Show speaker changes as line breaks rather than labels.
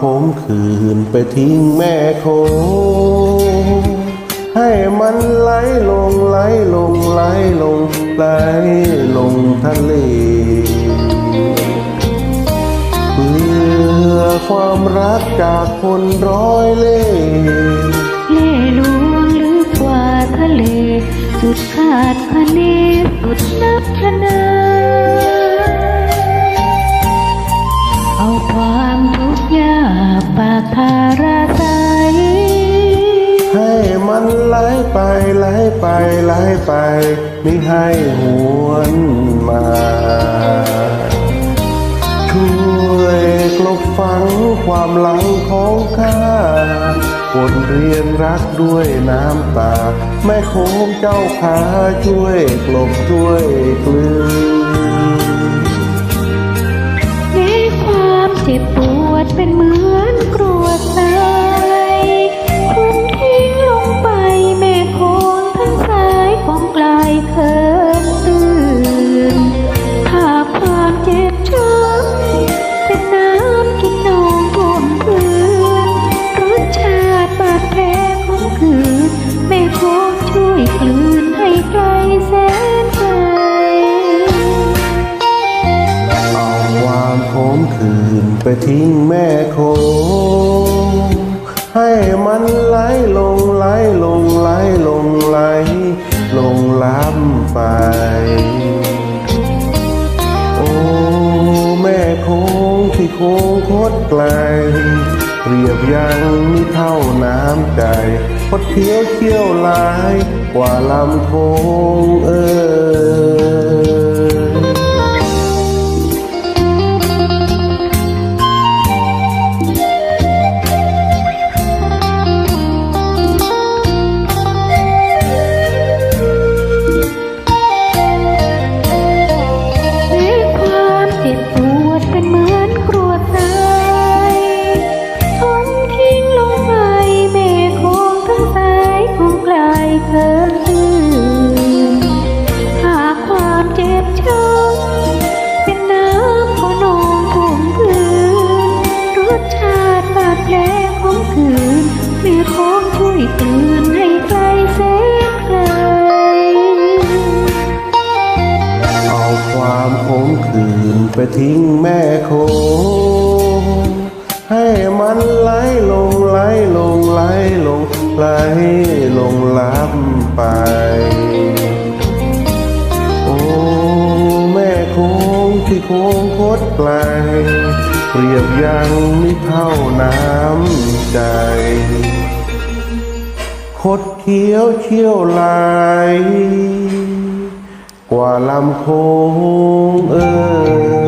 ขมขืนไปทิ้งแม่โคงให้มันไหลลงไหลลงไหลลงไหลลงทะเลเพื่อความรักจากคนร้อยเล่ห์
เล่ลวงลึกกว่าทะเล สุดขาดคะเนสุดนับพนา
ไปไหลไปไหลไปไม่ให้หวนมา ช่วยกลบฝังความหลังของข้าบทเรียนรักด้วยน้ำตา แม่โค้งเจ้าขาช่วยกลบช่วยกลืน
มีความเจ็บปวดเป็นมือ นไปทิ้งแม่
โคงให้มันไหลลงไหลลงไหลลงไหลลงล้ำไป โอ้แม่โคงที่โค้งคดไกลเปรียบยังมิเท่าน้ำใจคดเคี้ยวเคี้ยวลายกว่าลำโคงเออ
คืนแม่คงช่วยกลืนให้ไกลแสนไกล
เอาความขมขืนไปทิ้งแม่โคงให้มันไหลลงไหลลงไหลลงไหลลงล้ำไปโอ้แม่โคงที่โค้งโคดไกลเปรียบยังไมิเท่าน้ำ ใจคดเคี้ยวเชี่ยวไหลกว่าลำโคงเออ